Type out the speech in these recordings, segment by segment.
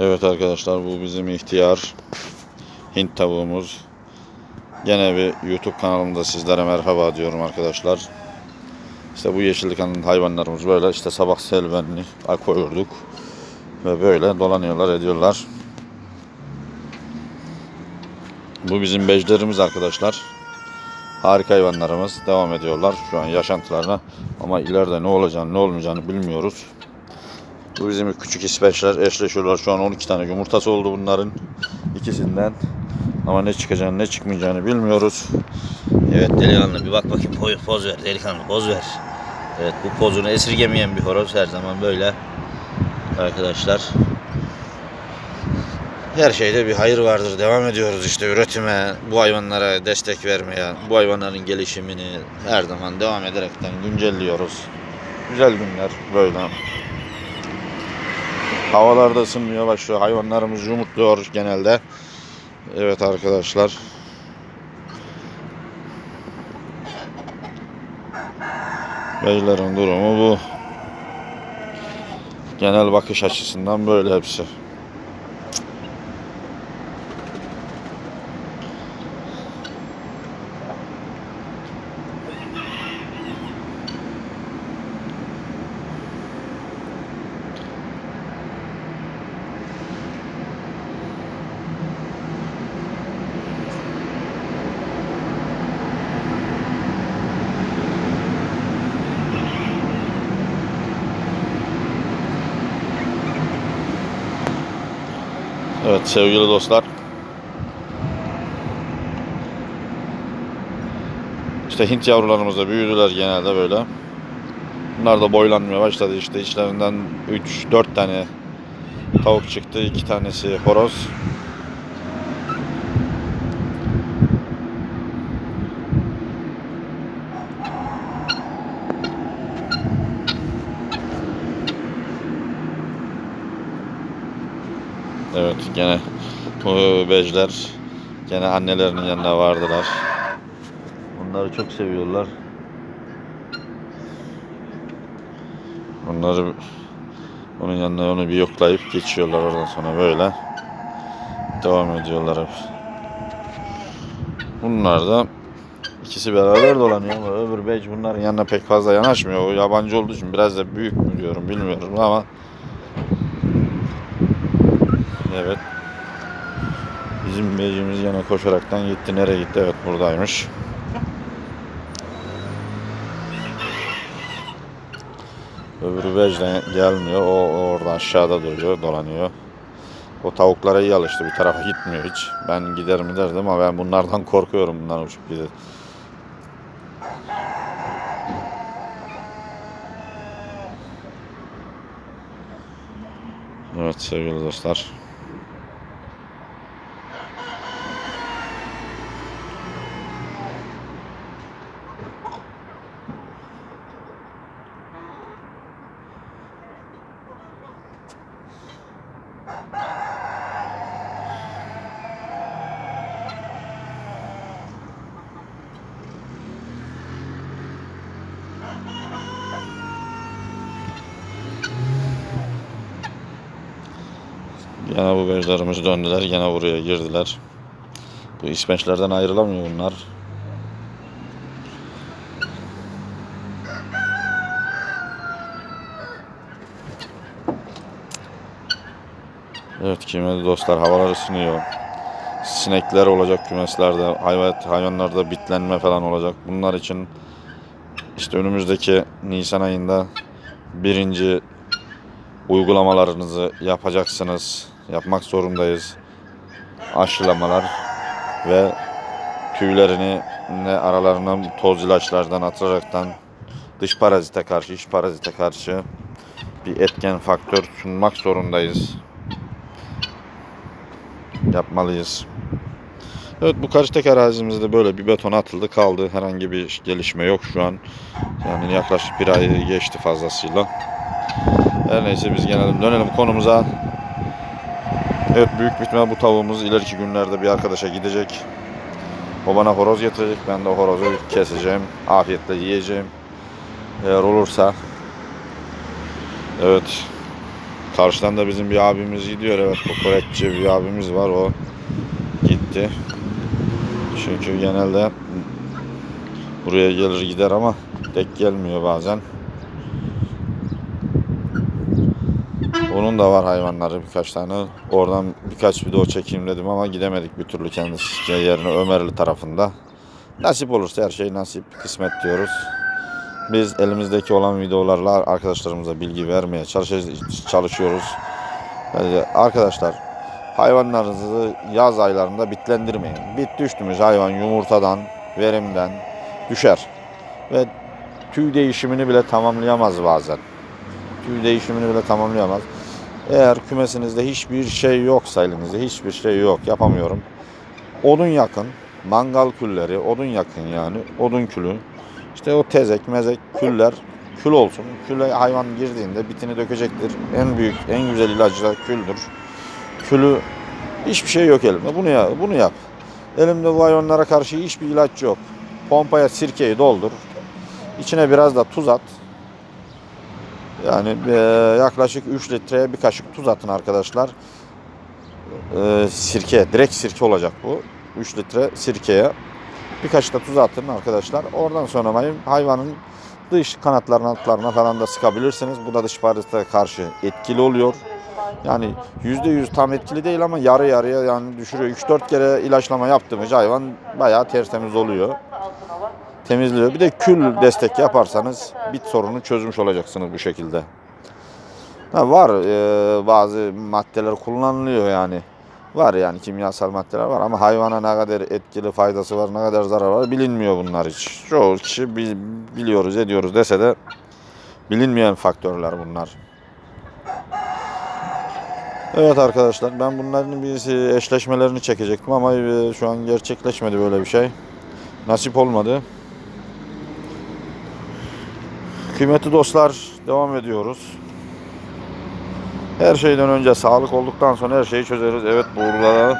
Evet arkadaşlar bu bizim ihtiyar Hint tavuğumuz. Gene bir YouTube kanalımda sizlere merhaba diyorum arkadaşlar. İşte bu yeşillik hayvanlarımız böyle işte sabah selvenini koyurduk. Ve böyle dolanıyorlar ediyorlar. Bu bizim bejlerimiz arkadaşlar. Harika hayvanlarımız devam ediyorlar şu an yaşantılarına. Ama ileride ne olacağını ne olmayacağını bilmiyoruz. Bu bizim küçük isveçler eşleşiyorlar. Şu an 12 tane yumurtası oldu bunların ikisinden. Ama ne çıkacağını ne çıkmayacağını bilmiyoruz. Evet delikanlı bir bak bakayım poz, poz ver delikanlı poz ver. Evet bu pozunu esirgemeyen bir horoz her zaman böyle. Arkadaşlar. Her şeyde bir hayır vardır. Devam ediyoruz işte üretime, bu hayvanlara destek vermeye, bu hayvanların gelişimini her zaman devam ederekten güncelliyoruz. Güzel günler böyle. Havalarda ısınmaya başlıyor. Hayvanlarımız yumurtluyor genelde. Evet arkadaşlar. Beylerin durumu bu. Genel bakış açısından böyle hepsi. Evet sevgili dostlar. İşte Hint yavrularımız da büyüdüler genelde böyle. Bunlar da boylanmaya başladı işte içlerinden 3-4 tane tavuk çıktı. 2 tanesi horoz. Evet gene bejler gene annelerinin yanına vardılar. Onları çok seviyorlar. Onları onun yanına onu bir yoklayıp geçiyorlar oradan sonra böyle. Devam ediyorlar hep. Bunlar da ikisi beraber dolanıyor öbür bej bunların yanına pek fazla yanaşmıyor. O yabancı olduğu için biraz da büyük mü diyorum bilmiyorum ama Evet. Bizim beycimiz yine koşaraktan gitti. Nereye gitti? Evet buradaymış. Öbürü bejle gelmiyor. O, orada aşağıda duruyor, dolanıyor. O tavuklara iyi alıştı. Bir tarafa gitmiyor hiç. Ben gider mi derdim ama ben bunlardan korkuyorum. Bundan uçup gider. Evet sevgili dostlar. Gene bu bejlerimiz döndüler. Gene buraya girdiler. Bu ismeçlerden ayrılamıyor bunlar. Evet kıymetli dostlar havalar ısınıyor. Sinekler olacak kümeslerde, hayvan, hayvanlarda bitlenme falan olacak. Bunlar için işte önümüzdeki Nisan ayında birinci uygulamalarınızı yapacaksınız. Yapmak zorundayız. Aşılamalar ve tüylerini ne aralarına toz ilaçlardan atıraraktan dış parazite karşı, iç parazite karşı bir etken faktör sunmak zorundayız. Yapmalıyız. Evet bu Karıştek arazimizde böyle bir beton atıldı kaldı. Herhangi bir gelişme yok şu an. Yani yaklaşık bir ay geçti fazlasıyla. Her neyse biz gelelim dönelim konumuza. Evet büyük ihtimal bu tavuğumuz ileriki günlerde bir arkadaşa gidecek. O bana horoz getirecek. Ben de o horozu keseceğim. Afiyetle yiyeceğim. Eğer olursa. Evet. Karşıdan da bizim bir abimiz gidiyor. Evet kokoreççi bir abimiz var. O gitti. Çünkü genelde buraya gelir gider ama tek gelmiyor bazen. Onun da var hayvanları birkaç tane. Oradan birkaç video çekeyim dedim ama gidemedik bir türlü kendisi yerine Ömerli tarafında. Nasip olursa her şey nasip, kısmet diyoruz. Biz elimizdeki olan videolarla arkadaşlarımıza bilgi vermeye çalışıyoruz. Yani arkadaşlar hayvanlarınızı yaz aylarında bitlendirmeyin. Bit düştüğümüz hayvan yumurtadan, verimden düşer. Ve tüy değişimini bile tamamlayamaz bazen. Tüy değişimini bile tamamlayamaz. Eğer kümesinizde hiçbir şey yoksa elinizde hiçbir şey yok yapamıyorum. Odun yakın, mangal külleri, odun yakın yani, odun külü. İşte o tezek, mezek, küller kül olsun. Küle hayvan girdiğinde bitini dökecektir. En büyük, en güzel ilacı da küldür. Külü hiçbir şey yok elimde. Bunu ya, bunu yap. Elimde bu hayvanlara karşı hiçbir ilaç yok. Pompaya sirkeyi doldur. İçine biraz da tuz at. Yani e, yaklaşık 3 litreye bir kaşık tuz atın arkadaşlar. E, sirke, direkt sirke olacak bu. 3 litre sirkeye bir kaşık da tuz atın arkadaşlar. Oradan sonra hay- hayvanın dış kanatlarına, altlarına falan da sıkabilirsiniz. Bu da dış parazite karşı etkili oluyor. Yani %100 tam etkili değil ama yarı yarıya yani düşürüyor. 3-4 kere ilaçlama yaptığımız hayvan bayağı tertemiz oluyor. Temizliyor. Bir de kül destek yaparsanız bit sorunu çözmüş olacaksınız bu şekilde. Ha, var e, bazı maddeler kullanılıyor yani. Var yani kimyasal maddeler var ama hayvana ne kadar etkili faydası var, ne kadar zarar var bilinmiyor bunlar hiç. Çoğu kişi bi- biliyoruz, ediyoruz dese de bilinmeyen faktörler bunlar. Evet arkadaşlar ben bunların bir eşleşmelerini çekecektim ama e, şu an gerçekleşmedi böyle bir şey. Nasip olmadı. Kıymetli dostlar devam ediyoruz. Her şeyden önce sağlık olduktan sonra her şeyi çözeriz. Evet burada da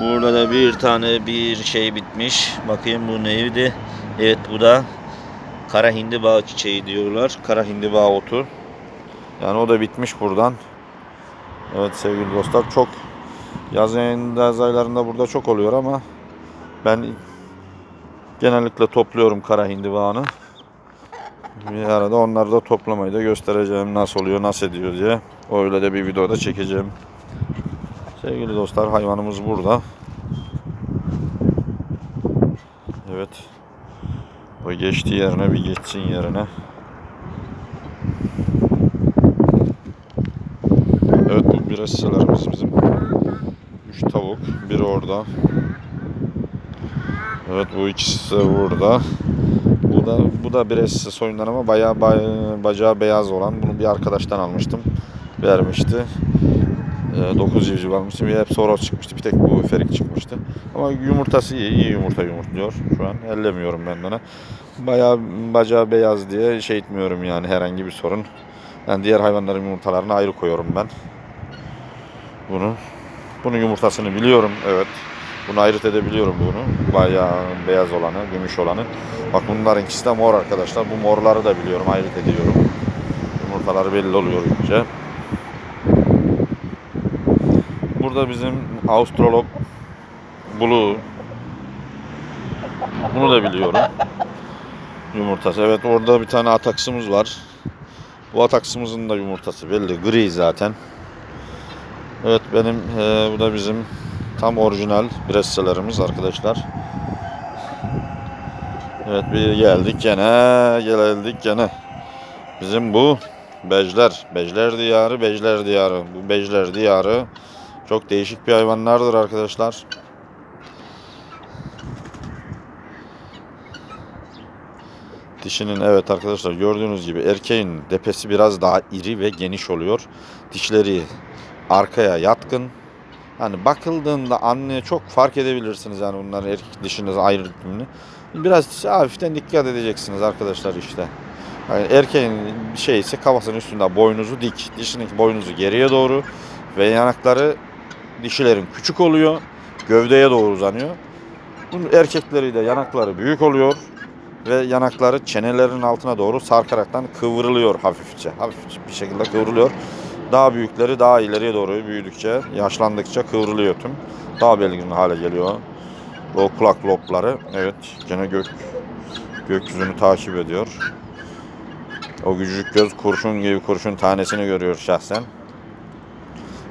Burada da bir tane bir şey bitmiş. Bakayım bu neydi? Evet bu da kara hindiba çiçeği diyorlar. kara hindiba otu. Yani o da bitmiş buradan. Evet sevgili dostlar çok yaz yaz aylarında burada çok oluyor ama ben genellikle topluyorum kara hindibanı. Bir arada onları da toplamayı da göstereceğim nasıl oluyor nasıl ediyor diye. Öyle de bir videoda çekeceğim. Sevgili dostlar hayvanımız burada. Evet. O geçtiği yerine bir geçsin yerine. Evet bu bir hisselerimiz bizim. Üç tavuk. Biri orada. Evet bu ikisi de burada. Da bu da bir soyundan ama bayağı bay- bacağı beyaz olan. Bunu bir arkadaştan almıştım. Vermişti. 9 civciv almıştım. Hep sonra çıkmıştı. Bir tek bu ferik çıkmıştı. Ama yumurtası iyi. iyi yumurta yumurtluyor şu an. Ellemiyorum ben ona. Bayağı bacağı beyaz diye şey etmiyorum yani herhangi bir sorun. Yani diğer hayvanların yumurtalarını ayrı koyuyorum ben. Bunu. Bunun yumurtasını biliyorum. Evet. Bunu ayırt edebiliyorum bunu. Bayağı beyaz olanı, gümüş olanı. Bak bunların ikisi de mor arkadaşlar. Bu morları da biliyorum, ayırt ediyorum. Yumurtaları belli oluyor önce. Burada bizim Australop Blue. Bunu da biliyorum. Yumurtası. Evet orada bir tane ataksımız var. Bu ataksımızın da yumurtası belli. Gri zaten. Evet benim eee, bu da bizim tam orijinal bresselerimiz arkadaşlar. Evet bir geldik gene geldik gene. Bizim bu Bejler. Bejler diyarı, Bejler diyarı. Bu Bejler diyarı çok değişik bir hayvanlardır arkadaşlar. Dişinin evet arkadaşlar gördüğünüz gibi erkeğin depesi biraz daha iri ve geniş oluyor. Dişleri arkaya yatkın. Hani bakıldığında anneye çok fark edebilirsiniz yani bunların erkek dişiniz ayrımını. Biraz hafiften dikkat edeceksiniz arkadaşlar işte. Yani erkeğin şey ise kafasının üstünde boynuzu dik. Dişinin boynuzu geriye doğru ve yanakları dişilerin küçük oluyor. Gövdeye doğru uzanıyor. Bunun erkekleri de yanakları büyük oluyor ve yanakları çenelerinin altına doğru sarkaraktan kıvrılıyor hafifçe. Hafif bir şekilde kıvrılıyor. Daha büyükleri daha ileriye doğru büyüdükçe, yaşlandıkça kıvrılıyor tüm. Daha belirgin hale geliyor. O kulak lobları evet gene gök gökyüzünü takip ediyor. O küçücük göz kurşun gibi kurşun tanesini görüyor şahsen.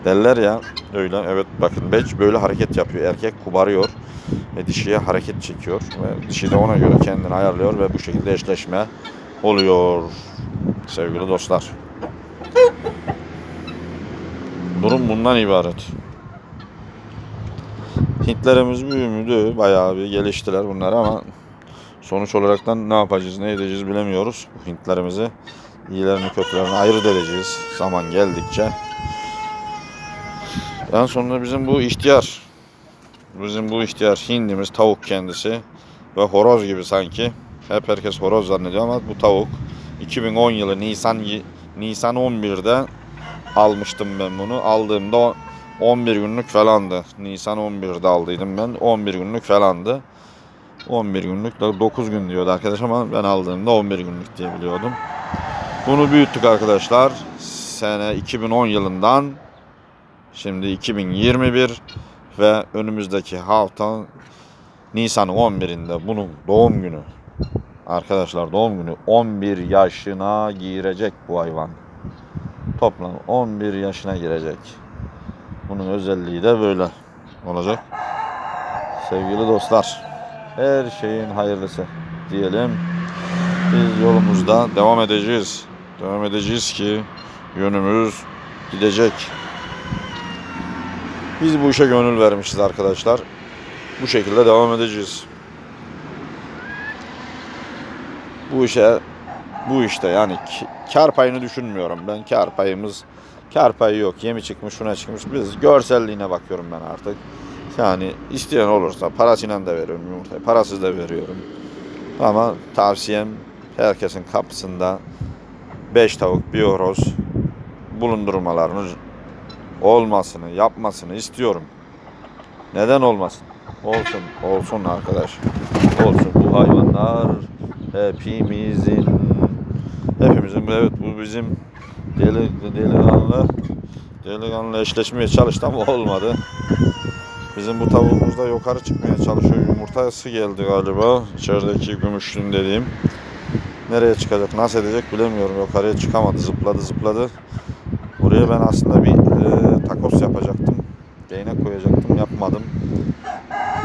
Derler ya öyle evet bakın beç böyle hareket yapıyor. Erkek kubarıyor ve dişiye hareket çekiyor ve dişi de ona göre kendini ayarlıyor ve bu şekilde eşleşme oluyor sevgili dostlar. Durum bundan ibaret. Hintlerimiz büyümüdü. Bayağı bir geliştiler bunlar ama sonuç olaraktan ne yapacağız, ne edeceğiz bilemiyoruz. Bu Hintlerimizi iyilerini kötülerini ayırt edeceğiz zaman geldikçe. En sonunda bizim bu ihtiyar, bizim bu ihtiyar hindimiz tavuk kendisi ve horoz gibi sanki. Hep herkes horoz zannediyor ama bu tavuk. 2010 yılı Nisan Nisan 11'de almıştım ben bunu. Aldığımda o- 11 günlük falandı. Nisan 11'de aldıydım ben. 11 günlük falandı. 11 günlük de 9 gün diyordu arkadaş ama ben aldığımda 11 günlük diye biliyordum. Bunu büyüttük arkadaşlar. Sene 2010 yılından şimdi 2021 ve önümüzdeki hafta Nisan 11'inde bunun doğum günü. Arkadaşlar doğum günü 11 yaşına girecek bu hayvan. Toplam 11 yaşına girecek. Bunun özelliği de böyle olacak. Sevgili dostlar, her şeyin hayırlısı diyelim. Biz yolumuzda devam edeceğiz. Devam edeceğiz ki yönümüz gidecek. Biz bu işe gönül vermişiz arkadaşlar. Bu şekilde devam edeceğiz. Bu işe bu işte yani kar payını düşünmüyorum ben. Kar payımız kar payı yok. Yemi çıkmış, şuna çıkmış. Biz görselliğine bakıyorum ben artık. Yani isteyen olursa parasıyla da veriyorum yumurtayı. Parasız da veriyorum. Ama tavsiyem herkesin kapısında 5 tavuk, bir horoz bulundurmalarını olmasını, yapmasını istiyorum. Neden olmasın? Olsun, olsun arkadaş. Olsun bu hayvanlar hepimizin hepimizin evet bu bizim deli delikanlı delikanlı eşleşmeye çalıştı ama olmadı. Bizim bu tavuğumuz da yukarı çıkmaya çalışıyor. Yumurtası geldi galiba. İçerideki gümüşlüğün dediğim. Nereye çıkacak, nasıl edecek bilemiyorum. Yukarıya çıkamadı, zıpladı zıpladı. Buraya ben aslında bir e, takos yapacaktım. Değnek koyacaktım, yapmadım.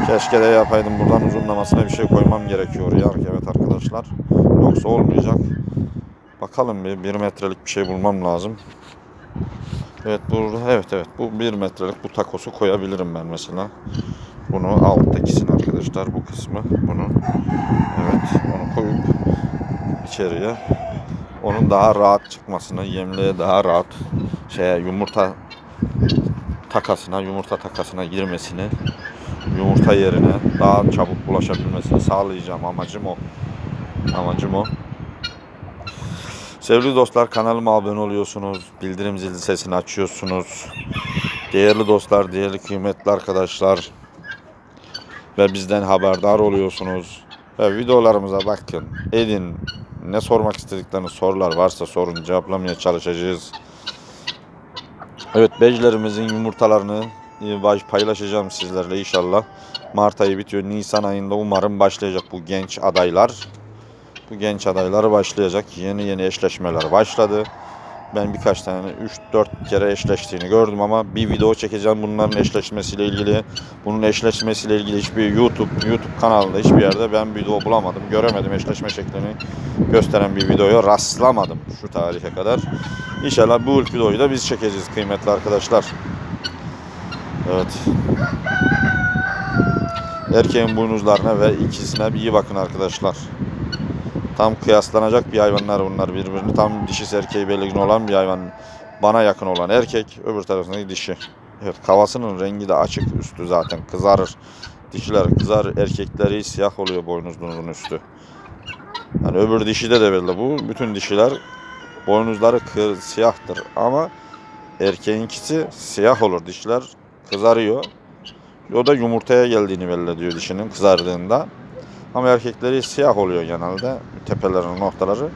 Keşke de yapaydım. Buradan uzunlamasına bir şey koymam gerekiyor ya. Evet arkadaşlar. Yoksa olmayacak. Bakalım bir, bir metrelik bir şey bulmam lazım. Evet burada evet evet bu bir metrelik bu takosu koyabilirim ben mesela. Bunu alttakisini arkadaşlar bu kısmı bunu evet onu koyup içeriye onun daha rahat çıkmasını yemliğe daha rahat şeye yumurta takasına yumurta takasına girmesini yumurta yerine daha çabuk ulaşabilmesini sağlayacağım amacım o. Amacım o. Sevgili dostlar kanalıma abone oluyorsunuz. Bildirim zili sesini açıyorsunuz. Değerli dostlar, değerli kıymetli arkadaşlar ve bizden haberdar oluyorsunuz. Ve videolarımıza bakın, edin. Ne sormak istedikleriniz sorular varsa sorun cevaplamaya çalışacağız. Evet bejlerimizin yumurtalarını paylaşacağım sizlerle inşallah. Mart ayı bitiyor. Nisan ayında umarım başlayacak bu genç adaylar. Genç adaylar başlayacak. Yeni yeni eşleşmeler başladı. Ben birkaç tane 3-4 kere eşleştiğini gördüm ama bir video çekeceğim bunların eşleşmesiyle ilgili. Bunun eşleşmesiyle ilgili hiçbir YouTube YouTube kanalında hiçbir yerde ben video bulamadım. Göremedim eşleşme şeklini gösteren bir videoya rastlamadım şu tarihe kadar. İnşallah bu videoyu da biz çekeceğiz kıymetli arkadaşlar. Evet. Erkeğin boynuzlarına ve ikisine bir iyi bakın arkadaşlar. Tam kıyaslanacak bir hayvanlar bunlar birbirini. Tam dişi erkeği belirgin olan bir hayvan. Bana yakın olan erkek, öbür tarafındaki dişi. Evet, kafasının rengi de açık üstü zaten kızarır. Dişiler kızar, erkekleri siyah oluyor boynuzunun üstü. Yani öbür dişide de belli bu. Bütün dişiler boynuzları kır, siyahtır ama erkeğinkisi siyah olur. Dişiler kızarıyor. O da yumurtaya geldiğini belli ediyor dişinin kızardığında. Ama erkekleri siyah oluyor genelde. Tepelerinin noktaları.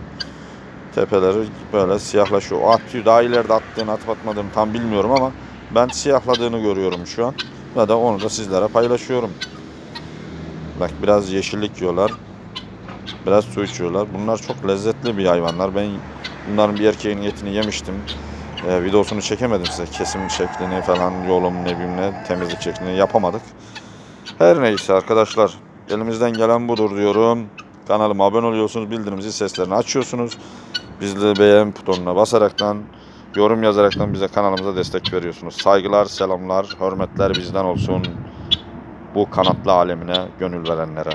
Tepeleri böyle siyahlaşıyor. O atıyor. Daha ileride attığını atıp atmadığını tam bilmiyorum ama ben siyahladığını görüyorum şu an. Ve de onu da sizlere paylaşıyorum. Bak biraz yeşillik yiyorlar. Biraz su içiyorlar. Bunlar çok lezzetli bir hayvanlar. Ben bunların bir erkeğin etini yemiştim. Ee, videosunu çekemedim size. Kesim şeklini falan, yolum ne bileyim ne, temizlik şeklini yapamadık. Her neyse arkadaşlar. Elimizden gelen budur diyorum. Kanalıma abone oluyorsunuz. Bildirim seslerini açıyorsunuz. Bizde beğen butonuna basaraktan, yorum yazaraktan bize kanalımıza destek veriyorsunuz. Saygılar, selamlar, hürmetler bizden olsun. Bu kanatlı alemine gönül verenlere.